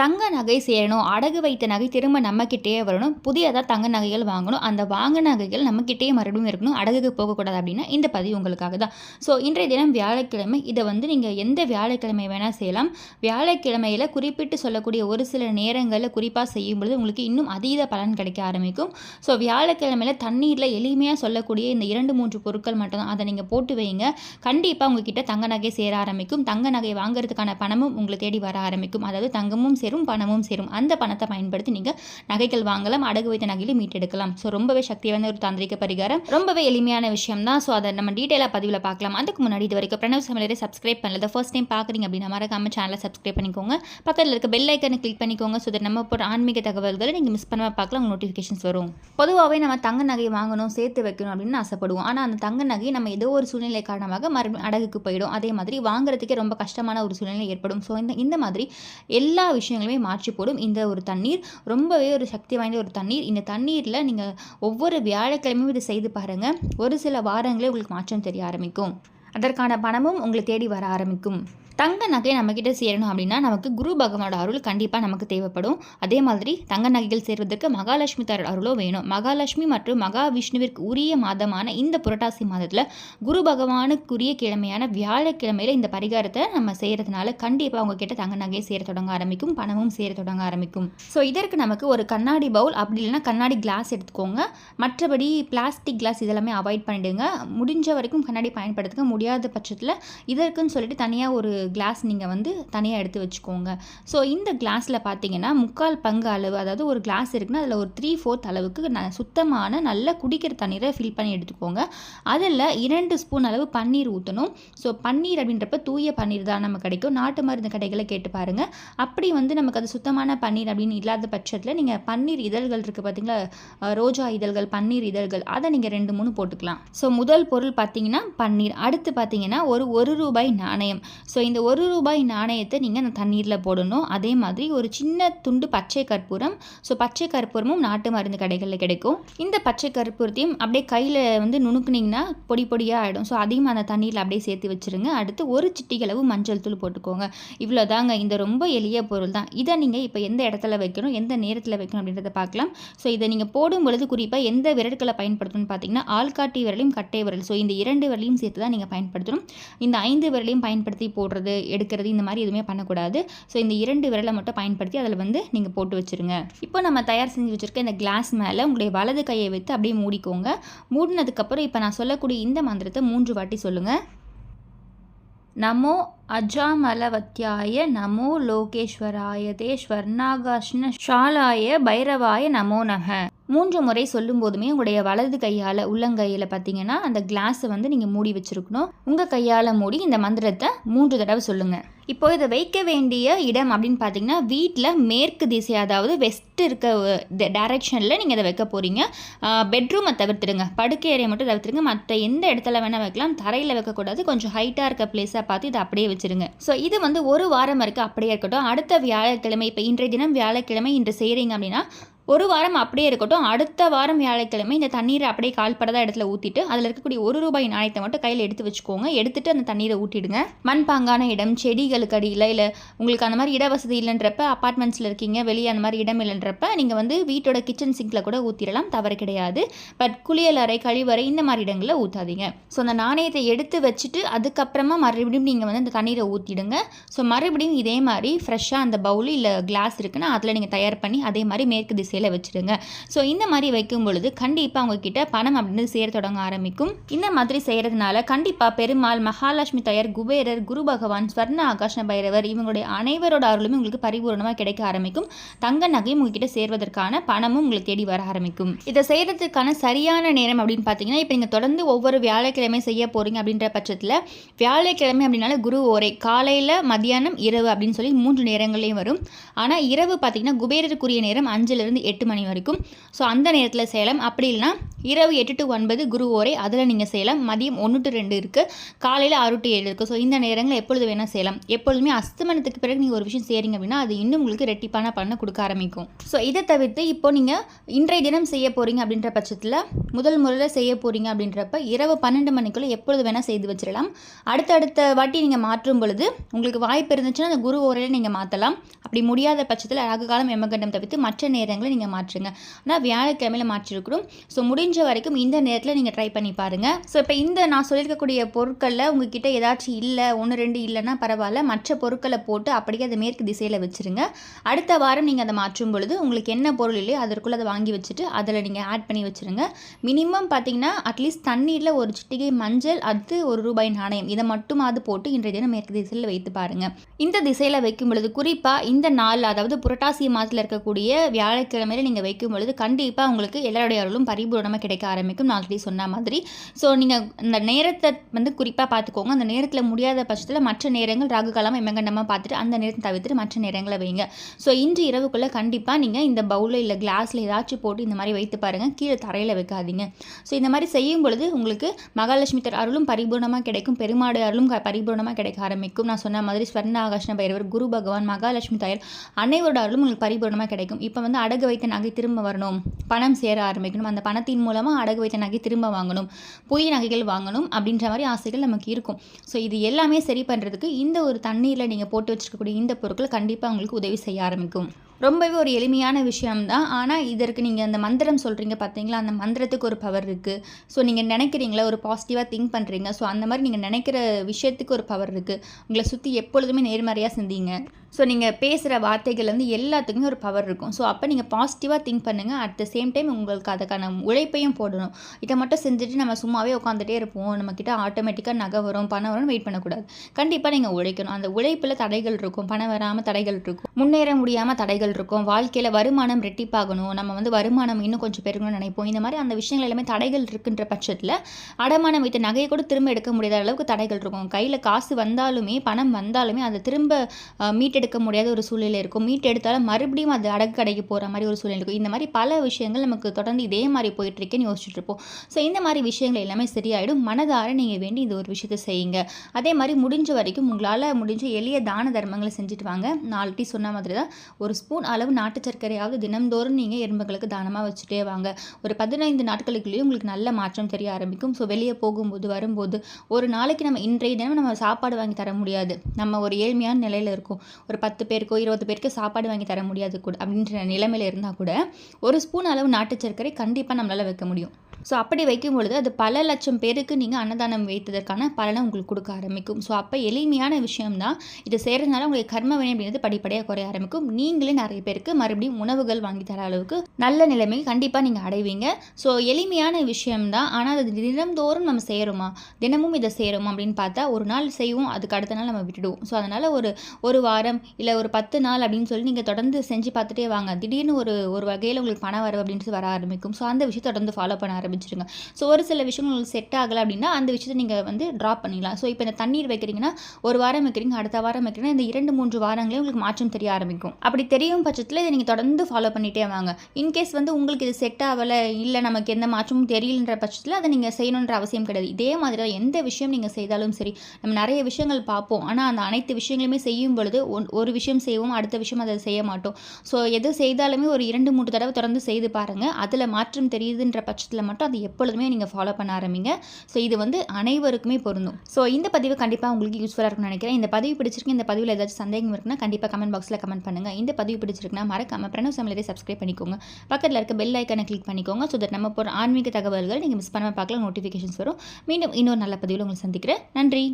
தங்க நகை சேரணும். அடகு வைத்த நகை திரும்ப நம்மக்கிட்டேயே வரணும். புதியதாக தங்க நகைகள் வாங்கணும். அந்த வாங்க நகைகள் நம்மக்கிட்டே மறுபடியும் இருக்கணும். அடகுக்கு போகக்கூடாது அப்படின்னா இந்த பதிவு உங்களுக்காக தான். ஸோ இன்றைய தினம் வியாழக்கிழமை. இதை வந்து நீங்கள் எந்த வியாழக்கிழமை வேணால் செய்யலாம். வியாழக்கிழமையில் குறிப்பிட்டு சொல்லக்கூடிய ஒரு சில நேரங்களில் குறிப்பாக செய்யும் பொழுது உங்களுக்கு இன்னும் அதீத பலன் கிடைக்க ஆரம்பிக்கும். ஸோ வியாழக்கிழமையில் தண்ணீரில் எளிமையாக சொல்லக்கூடிய இந்த இரண்டு மூன்று பொருட்கள் மட்டும்தான். அதை நீங்கள் போட்டு வைங்க. கண்டிப்பாக உங்ககிட்ட தங்க நகை சேர ஆரம்பிக்கும். தங்க நகை வாங்குறதுக்கான பணமும் உங்களை தேடி வர ஆரம்பிக்கும். அதாவது தங்கமும் சேரும் பணமும் சேரும். அந்த பணத்தை பயன்படுத்தி நீங்கள் நகைகள் வாங்கலாம் அடகு வைத்த நகையில மீட்டெடுக்கலாம். ஸோ ரொம்பவே சக்தி வாய்ந்த ஒரு தாந்திரிக பரிகாரம். ரொம்பவே எளிமையான விஷயம் தான். ஸோ அதை நம்ம டீட்டெயிலாக பதிவில் பார்க்கலாம். அதுக்கு முன்னாடி இது வரைக்கும் பிரணவ் சமையலரை சப்ஸ்கிரைப் பண்ணல. ஃபர்ஸ்ட் டைம் பார்க்குறீங்க அப்படின்னா மறக்காம சேனலை சப்ஸ்கிரைப் பண்ணிக்கோங்க. பக்கத்தில் இருக்க பெல் ஐக்கனை கிளிக் பண்ணிக்கோங்க. ஸோ தட் நம்ம போகிற ஆன்மீக தகவல்களை நீங்கள் மிஸ் பண்ணாமல் பார்க்கலாம். உங்கள் நோட்டிஃபிகேஷன்ஸ் வரும். பொதுவாகவே நம்ம தங்க நகை வாங்கணும் சேர்த்து வைக்கணும் அப்படின்னு ஆசைப்படுவோம். ஆனால் அந்த தங்க நகை நம்ம ஏதோ ஒரு சூழ்நிலை காரணமாக மறுபடியும் அடகுக்கு போயிடும். அதே மாதிரி வாங்குறதுக்கே ரொம்ப கஷ்டமான ஒரு சூழ்நிலை ஏற்படும். ஸோ இந்த இந்த மாதிரி எல்லா விஷயம் விஷயங்களுமே மாற்றி போடும். இந்த ஒரு தண்ணீர் ரொம்பவே ஒரு சக்தி வாய்ந்த ஒரு தண்ணீர். இந்த தண்ணீரில் நீங்கள் ஒவ்வொரு வியாழக்கிழமையும் இதை செய்து பாருங்கள் ஒரு சில வாரங்களே உங்களுக்கு மாற்றம் தெரிய ஆரம்பிக்கும். அதற்கான பணமும் உங்களை தேடி வர ஆரம்பிக்கும். தங்க நகை நம்மக்கிட்ட சேரணும் அப்படின்னா நமக்கு குரு பகவானோட அருள் கண்டிப்பாக நமக்கு தேவைப்படும். அதே மாதிரி தங்க நகைகள் சேர்வதற்கு மகாலட்சுமி தர அருளோ வேணும். மகாலட்சுமி மற்றும் மகாவிஷ்ணுவிற்கு உரிய மாதமான இந்த புரட்டாசி மாதத்தில் குரு பகவானுக்குரிய கிழமையான வியாழக்கிழமையில் இந்த பரிகாரத்தை நம்ம செய்கிறதுனால கண்டிப்பாக உங்ககிட்ட தங்க நகையை சேர தொடங்க ஆரம்பிக்கும் பணமும் சேர தொடங்க ஆரம்பிக்கும். ஸோ இதற்கு நமக்கு ஒரு கண்ணாடி பவுல் அப்படி இல்லைன்னா கண்ணாடி கிளாஸ் எடுத்துக்கோங்க. மற்றபடி பிளாஸ்டிக் கிளாஸ் இதெல்லாமே அவாய்ட் பண்ணிடுங்க. முடிஞ்ச வரைக்கும் கண்ணாடி பயன்படுத்துங்க முடியாத பட்சத்தில் இதற்குன்னு சொல்லிட்டு தனியாக ஒரு கிளாஸ் நீங்கள் வந்து தனியாக எடுத்து வச்சுக்கோங்க. ஸோ இந்த கிளாஸில் பார்த்தீங்கன்னா முக்கால் பங்கு அளவு அதாவது ஒரு கிளாஸ் இருக்குன்னா அதில் ஒரு த்ரீ ஃபோர்த் அளவுக்கு ந சுத்தமான நல்ல குடிக்கிற தண்ணீரை ஃபில் பண்ணி எடுத்துக்கோங்க. அதில் இரண்டு ஸ்பூன் அளவு பன்னீர் ஊற்றணும் ஸோ பன்னீர் அப்படின்றப்ப தூய பன்னீர் தான் நமக்கு கிடைக்கும். நாட்டு மருந்து கடைகளை கேட்டு பாருங்கள் அப்படி வந்து நமக்கு அது சுத்தமான பன்னீர் அப்படின்னு இல்லாத பட்சத்தில் நீங்கள் பன்னீர் இதழ்கள் இருக்குது பார்த்தீங்களா ரோஜா இதழ்கள் பன்னீர் இதழ்கள் அதை நீங்கள் ரெண்டு மூணு போட்டுக்கலாம். ஸோ முதல் பொருள் பார்த்தீங்கன்னா பன்னீர். அடுத்து பார்த்தீங்கன்னா ஒரு ஒரு ரூபாய் நாணயம். ஸோ இந்த ஒரு ரூபாய் நாணயத்தை நீங்கள் அந்த தண்ணீரில் போடணும். அதே மாதிரி ஒரு சின்ன துண்டு பச்சை கற்பூரம். ஸோ பச்சை கற்பூரமும் நாட்டு மருந்து கடைகளில் கிடைக்கும். இந்த பச்சை கற்பூரத்தையும் அப்படியே கையில் வந்து நுணுக்குனிங்கன்னா பொடி பொடியாக ஆகிடும் ஸோ அதையும் அந்த தண்ணீரில் அப்படியே சேர்த்து வச்சுருங்க. அடுத்து ஒரு சிட்டிகளவு மஞ்சள் தூள் போட்டுக்கோங்க. இவ்வளோ தாங்க இந்த ரொம்ப எளிய பொருள் தான். இதை நீங்கள் இப்போ எந்த இடத்துல வைக்கணும் எந்த நேரத்தில் வைக்கணும் அப்படின்றத பார்க்கலாம். ஸோ இதை நீங்கள் போடும் பொழுது குறிப்பாக எந்த விரல்களை பயன்படுத்தணும்னு பார்த்தீங்கன்னா ஆள்காட்டி விரலையும் கட்டை விரல். ஸோ இந்த இரண்டு விரலையும் சேர்த்து தான் நீங்கள் பயன்படுத்தணும். இந்த ஐந்து விரலையும் பயன்படுத்தி போடுறது எடுக்கிறது இந்த மாதிரி எதுவுமே பண்ணக்கூடாது. ஸோ இந்த இரண்டு விரலை மட்டும் பயன்படுத்தி அதில் வந்து நீங்கள் போட்டு வச்சுருங்க. இப்போ நம்ம தயார் செஞ்சு வச்சுருக்க இந்த கிளாஸ் மேலே உங்களுடைய வலது கையை வைத்து அப்படியே மூடிக்கோங்க. மூடினதுக்கப்புறம் இப்போ நான் சொல்லக்கூடிய இந்த மந்திரத்தை மூன்று வாட்டி சொல்லுங்கள் நமோ அஜாமலவத்தியாய நமோ லோகேஸ்வராய தே ஸ்வர்ணாகாஷ்ண ஷாலாய பைரவாய நமோ நக மூன்று முறை சொல்லும் போதுமே உங்களுடைய வலது கையால் உள்ளங்கையில் பார்த்தீங்கன்னா அந்த கிளாஸை வந்து நீங்கள் மூடி வச்சுருக்கணும். உங்கள் கையால் மூடி இந்த மந்திரத்தை மூன்று தடவை சொல்லுங்கள் இப்போ இதை வைக்க வேண்டிய இடம் அப்படின்னு பார்த்தீங்கன்னா வீட்டில் மேற்கு திசை அதாவது வெஸ்ட் இருக்க டைரக்ஷனில் நீங்கள் இதை வைக்க போகிறீங்க பெட்ரூமை தவிர்த்துடுங்க. படுக்கையறையை மட்டும் தவிர்த்துடுங்க. மற்ற எந்த இடத்துல வேணால் வைக்கலாம். தரையில் வைக்கக்கூடாது கொஞ்சம் ஹைட்டாக இருக்க பிளேஸாக பார்த்து இதை அப்படியே வச்சுருங்க. ஸோ இது வந்து ஒரு வாரம் இருக்குது அப்படியே இருக்கட்டும். அடுத்த வியாழக்கிழமை இப்போ இன்றைய தினம் வியாழக்கிழமை இன்று செய்கிறீங்க அப்படின்னா ஒரு வாரம் அப்படியே இருக்கட்டும். அடுத்த வாரம் வியாழக்கிழமை இந்த தண்ணீரை அப்படியே கால்படாத இடத்துல ஊற்றிட்டு அதில் இருக்கக்கூடிய ஒரு ரூபாய் நாணயத்தை மட்டும் கையில் எடுத்து வச்சுக்கோங்க. எடுத்துட்டு அந்த தண்ணீரை ஊற்றிடுங்க மண்பாங்கான இடம் செடிகளுக்கு அடியில் இல்லை உங்களுக்கு அந்த மாதிரி இட வசதி இல்லைன்றப்ப அப்பார்ட்மெண்ட்ஸில் இருக்கீங்க வெளியே அந்த மாதிரி இடம் இல்லைன்றப்ப நீங்கள் வந்து வீட்டோட கிச்சன் சிங்கில் கூட ஊற்றிடலாம் தவறு கிடையாது. பட் குளியல் அறை கழிவறை இந்த மாதிரி இடங்களில் ஊற்றாதீங்க ஸோ அந்த நாணயத்தை எடுத்து வச்சுட்டு அதுக்கப்புறமா மறுபடியும் நீங்கள் வந்து அந்த தண்ணீரை ஊற்றிடுங்க ஸோ மறுபடியும் இதே மாதிரி ஃப்ரெஷ்ஷாக அந்த பவுல் இல்லை கிளாஸ் இருக்குன்னா அதில் நீங்கள் தயார் பண்ணி அதே மாதிரி மேற்கு வரிசையில் வச்சுருங்க. ஸோ இந்த மாதிரி வைக்கும் பொழுது கண்டிப்பாக அவங்கக்கிட்ட பணம் அப்படின்னு சேர தொடங்க ஆரம்பிக்கும். இந்த மாதிரி செய்கிறதுனால கண்டிப்பாக பெருமாள் மகாலட்சுமி தயார் குபேரர் குரு பகவான் ஸ்வர்ண ஆகாஷ்ண பைரவர் இவங்களுடைய அனைவரோட அருளுமே உங்களுக்கு பரிபூர்ணமாக கிடைக்க ஆரம்பிக்கும். தங்க நகையும் உங்ககிட்ட சேர்வதற்கான பணமும் உங்களுக்கு தேடி வர ஆரம்பிக்கும். இதை செய்கிறதுக்கான சரியான நேரம் அப்படின்னு பார்த்தீங்கன்னா இப்போ நீங்கள் தொடர்ந்து ஒவ்வொரு வியாழக்கிழமை செய்ய போகிறீங்க அப்படின்ற பட்சத்தில் வியாழக்கிழமை அப்படின்னால குரு ஓரை காலையில் மதியானம் இரவு அப்படின்னு சொல்லி மூன்று நேரங்களையும் வரும். ஆனால் இரவு பார்த்தீங்கன்னா குபேரருக்குரிய நேரம் அஞ்சிலிருந்து எட்டு மணி வரைக்கும். ஸோ அந்த நேரத்தில் செய்யலாம் அப்படி இல்லைனா இரவு எட்டு டு ஒன்பது குரு ஓரை அதில் நீங்கள் செய்யலாம் மதியம் ஒன்று டு ரெண்டு இருக்குது காலையில் ஆறு டு ஏழு இருக்குது ஸோ இந்த நேரங்களில் எப்பொழுது வேணால் செய்யலாம் எப்பொழுதுமே அஸ்தமனத்துக்கு பிறகு நீங்கள் ஒரு விஷயம் செய்கிறீங்க அப்படின்னா அது இன்னும் உங்களுக்கு ரெட்டிப்பான பண்ண கொடுக்க ஆரம்பிக்கும். ஸோ இதை தவிர்த்து இப்போ நீங்கள் இன்றைய தினம் செய்ய போகிறீங்க அப்படின்ற பட்சத்தில் முதல் முறையில் செய்ய போகிறீங்க அப்படின்றப்ப இரவு பன்னெண்டு மணிக்குள்ளே எப்பொழுது வேணால் செய்து வச்சிடலாம். அடுத்தடுத்த வாட்டி நீங்கள் மாற்றும் பொழுது உங்களுக்கு வாய்ப்பு இருந்துச்சுன்னா அந்த குரு ஓரையில் நீங்கள் மாற்றலாம் அப்படி முடியாத பட்சத்தில் அழகு காலம் எமகண்டம் தவிர்த்து மற்ற நேரங்களில் நீங்கள் மாற்றுங்க. ஆனால் வியாழக்கிழமையில் மாற்றிருக்கிறோம். ஸோ முடிஞ்ச வரைக்கும் இந்த நேரத்தில் நீங்கள் ட்ரை பண்ணி பாருங்கள் ஸோ இப்போ இந்த நான் சொல்லியிருக்கக்கூடிய பொருட்களில் உங்ககிட்ட ஏதாச்சும் இல்லை ஒன்று ரெண்டு இல்லைன்னா பரவாயில்ல. மற்ற பொருட்களை போட்டு அப்படியே அதை மேற்கு திசையில் வச்சுருங்க. அடுத்த வாரம் நீங்கள் அதை மாற்றும் பொழுது உங்களுக்கு என்ன பொருள் இல்லையோ அதற்குள்ளே அதை வாங்கி வச்சுட்டு அதில் நீங்கள் ஆட் பண்ணி வச்சுருங்க. மினிமம் பார்த்தீங்கன்னா அட்லீஸ்ட் தண்ணீரில் ஒரு சிட்டிகை மஞ்சள் அது ஒரு ரூபாய் நாணயம். இதை மட்டுமாவது போட்டு இன்றைய தினம் மேற்கு திசையில் வைத்து பாருங்கள் இந்த திசையில் வைக்கும் பொழுது குறிப்பாக இந்த நாள் அதாவது புரட்டாசி மாதத்தில் இருக்கக்கூடிய வியாழக்கிழமை வியாழக்கிழமையில் நீங்கள் வைக்கும் பொழுது கண்டிப்பாக உங்களுக்கு எல்லாருடைய அருளும் பரிபூரணமாக கிடைக்க ஆரம்பிக்கும். நான் ஆல்ரெடி சொன்ன மாதிரி. ஸோ நீங்கள் இந்த நேரத்தை வந்து குறிப்பாக பார்த்துக்கோங்க. அந்த நேரத்தில் முடியாத பட்சத்தில் மற்ற நேரங்கள் ராகு காலம் எமகண்டமாக பார்த்துட்டு அந்த நேரத்தை தவிர்த்துட்டு மற்ற நேரங்களை வைங்க. ஸோ இன்று இரவுக்குள்ளே கண்டிப்பாக நீங்கள் இந்த பவுலில் இல்லை கிளாஸில் ஏதாச்சும் போட்டு இந்த மாதிரி வைத்து பாருங்கள் கீழே தரையில் வைக்காதீங்க. ஸோ இந்த மாதிரி செய்யும் பொழுது உங்களுக்கு மகாலட்சுமி தர் அருளும் பரிபூர்ணமாக கிடைக்கும். பெருமாடு அருளும் பரிபூர்ணமாக கிடைக்க ஆரம்பிக்கும். நான் சொன்ன மாதிரி ஸ்வர்ண ஆகாஷ்ண பைரவர் குரு பகவான் மகாலட்சுமி தாயர் அனைவரோட அருளும் உங்களுக்கு பரிபூர்ணமாக கிடைக்கும். இப்போ வந்து அடகு வைத்த நகை திரும்ப வரணும். பணம் சேர ஆரம்பிக்கணும். அந்த பணத்தின் மூலமாக அடகு வைத்த நகை திரும்ப வாங்கணும். புதிய நகைகள் வாங்கணும் அப்படின்ற மாதிரி ஆசைகள் நமக்கு இருக்கும். ஸோ இது எல்லாமே சரி பண்ணுறதுக்கு இந்த ஒரு தண்ணீரில் நீங்கள் போட்டு வச்சுருக்கக்கூடிய இந்த பொருட்கள் கண்டிப்பாக உங்களுக்கு உதவி செய்ய ஆரம்பிக்கும். ரொம்பவே ஒரு எளிமையான விஷயம்தான். ஆனால் இதற்கு நீங்கள் அந்த மந்திரம் சொல்கிறீங்க பார்த்தீங்களா அந்த மந்திரத்துக்கு ஒரு பவர் இருக்குது ஸோ நீங்கள் நினைக்கிறீங்களா? ஒரு பாசிட்டிவாக திங்க் பண்ணுறீங்க ஸோ அந்த மாதிரி நீங்கள் நினைக்கிற விஷயத்துக்கு ஒரு பவர் இருக்குது உங்களை சுற்றி எப்பொழுதுமே நேர்மறையாக சிந்திங்க. ஸோ நீங்கள் பேசுகிற வார்த்தைகள் வந்து எல்லாத்துக்குமே ஒரு பவர் இருக்கும். ஸோ அப்போ நீங்கள் பாசிட்டிவாக திங்க் பண்ணுங்கள் அட் த சேம் டைம் உங்களுக்கு அதுக்கான உழைப்பையும் போடணும். இதை மட்டும் செஞ்சுட்டு நம்ம சும்மாவே உட்காந்துட்டே இருப்போம். நம்மக்கிட்ட ஆட்டோமேட்டிக்காக நகை வரும் பணம் வரும்னு வெயிட் பண்ணக்கூடாது. கண்டிப்பாக நீங்கள் உழைக்கணும். அந்த உழைப்பில் தடைகள் இருக்கும். பணம் வராமல் தடைகள் இருக்கும். முன்னேற முடியாமல் தடைகள் இருக்கும். வாழ்க்கையில் வருமானம் ரெட்டிப்பாகணும் நம்ம வந்து வருமானம் இன்னும் கொஞ்சம் பெருகணும்னு நினைப்போம். இந்த மாதிரி அந்த விஷயங்கள் எல்லாமே தடைகள் இருக்குன்ற பட்சத்தில் அடமானம் வைத்த நகையை கூட திரும்ப எடுக்க முடியாத அளவுக்கு தடைகள் இருக்கும். கையில் காசு வந்தாலுமே பணம் வந்தாலுமே அதை திரும்ப எடுக்க முடியாத ஒரு சூழ்நிலை இருக்கும். மீட் எடுத்தாலும் மறுபடியும் அது அடகு கடைக்கு போகிற மாதிரி ஒரு சூழ்நிலை இருக்கும். இந்த மாதிரி பல விஷயங்கள் நமக்கு தொடர்ந்து இதே மாதிரி போயிட்டுருக்கேன்னு யோசிச்சுட்டு இருப்போம். ஸோ இந்த மாதிரி விஷயங்கள் எல்லாமே சரியாயிடும். மனதார நீங்கள் வேண்டி இந்த ஒரு விஷயத்தை செய்யுங்க. அதே மாதிரி முடிஞ்ச வரைக்கும் உங்களால் முடிஞ்ச எளிய தான தர்மங்களை செஞ்சுட்டு வாங்க. நான் ஆல்ரெடி சொன்ன மாதிரி தான் ஒரு ஸ்பூன் அளவு நாட்டு சர்க்கரையாவது தினந்தோறும் நீங்கள் எறும்புகளுக்கு தானமாக வச்சுட்டே வாங்க. ஒரு பதினைந்து நாட்களுக்குள்ளேயும் உங்களுக்கு நல்ல மாற்றம் தெரிய ஆரம்பிக்கும். ஸோ வெளியே போகும்போது வரும்போது ஒரு நாளைக்கு நம்ம இன்றைய தினம் நம்ம சாப்பாடு வாங்கி தர முடியாது. நம்ம ஒரு ஏழ்மையான நிலையில் இருக்கும். ஒரு பத்து பேருக்கோ இருபது பேருக்கு சாப்பாடு வாங்கி தர முடியாது கூட அப்படின்ற நிலைமையில் இருந்தால் கூட ஒரு ஸ்பூன் அளவு நாட்டு சர்க்கரை கண்டிப்பாக நம்மளால் வைக்க முடியும். ஸோ அப்படி வைக்கும் பொழுது அது பல லட்சம் பேருக்கு நீங்கள் அன்னதானம் வைத்ததற்கான பலனை உங்களுக்கு கொடுக்க ஆரம்பிக்கும். ஸோ அப்போ எளிமையான விஷயம்தான். இதை செய்கிறதுனால உங்களுக்கு கர்ம வினை அப்படிங்கிறது படிப்படியாக குறைய ஆரம்பிக்கும். நீங்களே நிறைய பேருக்கு மறுபடியும் உணவுகள் வாங்கி தர அளவுக்கு நல்ல நிலைமை கண்டிப்பாக நீங்கள் அடைவீங்க. ஸோ எளிமையான விஷயம்தான். ஆனால் அது தினந்தோறும் நம்ம செய்கிறோமா தினமும் இதை செய்கிறோமா அப்படின்னு பார்த்தா ஒரு நாள் செய்வோம் அதுக்கு அடுத்த நாள் நம்ம விட்டுடுவோம். ஸோ அதனால் ஒரு ஒரு வாரம் இல்லை ஒரு பத்து நாள் அப்படின்னு சொல்லி நீங்கள் தொடர்ந்து செஞ்சு பார்த்துட்டே வாங்க. திடீர்னு ஒரு ஒரு வகையில் உங்களுக்கு பணம் வரவு அப்படின்ட்டு வர ஆரம்பிக்கும். ஸோ அந்த விஷயத்தை தொடர்ந்து ஃபாலோ பண்ண ஆரம்பிச்சிருங்க. ஸோ ஒரு சில விஷயங்கள் உங்களுக்கு செட் ஆகலை அப்படின்னா அந்த விஷயத்தை நீங்கள் வந்து ட்ராப் பண்ணிக்கலாம். ஸோ இப்போ இந்த தண்ணீர் வைக்கிறீங்கன்னா ஒரு வாரம் வைக்கிறீங்க அடுத்த வாரம் வைக்கிறீங்கன்னா இந்த இரண்டு மூன்று வாரங்களே உங்களுக்கு மாற்றம் தெரிய ஆரம்பிக்கும். அப்படி தெரியும் பட்சத்தில் இதை நீங்கள் தொடர்ந்து ஃபாலோ பண்ணிகிட்டே வாங்க. இன்கேஸ் வந்து உங்களுக்கு இது செட் ஆகலை இல்லை நமக்கு எந்த மாற்றமும் தெரியலன்ற பட்சத்தில் அதை நீங்கள் செய்யணுன்ற அவசியம் கிடையாது. இதே மாதிரி தான் எந்த விஷயம் நீங்கள் செய்தாலும் சரி நம்ம நிறைய விஷயங்கள் பார்ப்போம். ஆனால் அந்த அனைத்து விஷயங்களுமே செய்யும் பொழுது ஒரு விஷயம் செய்வோம் அடுத்த விஷயம் அதை செய்ய மாட்டோம். ஸோ எது செய்தாலுமே ஒரு இரண்டு மூன்று தடவை தொடர்ந்து செய்து பாருங்கள் அதில் மாற்றம் தெரியுதுன்ற பட்சத்தில் மட்டும் அது எப்பொழுதுமே நீங்கள் ஃபாலோ பண்ண ஆரம்பிங்க. ஸோ இது வந்து அனைவருக்குமே பொருந்தும். ஸோ இந்த பதிவு கண்டிப்பாக உங்களுக்கு யூஸ்ஃபுல்லாக இருக்கும்னு நினைக்கிறேன். இந்த பதிவு பிடிச்சிருக்கு இந்த பதிவில் ஏதாச்சும் சந்தேகம் இருக்குன்னா கண்டிப்பாக கமெண்ட் பாக்ஸில் கமெண்ட் பண்ணுங்கள் இந்த பதிவு பிடிச்சிருக்குன்னா மறக்காம பிரணவ் சமையலே சப்ஸ்கிரைப் பண்ணிக்கோங்க. பக்கத்தில் இருக்க பெல் ஐக்கனை கிளிக் பண்ணிக்கோங்க. ஸோ தட் நம்ம போகிற ஆன்மீக தகவல்கள் நீங்கள் மிஸ் பண்ணாமல் பார்க்கலாம் நோட்டிஃபிகேஷன்ஸ் வரும். மீண்டும் இன்னொரு நல்ல பதிவில் உங்களை சந்திக்கிறேன். நன்றி.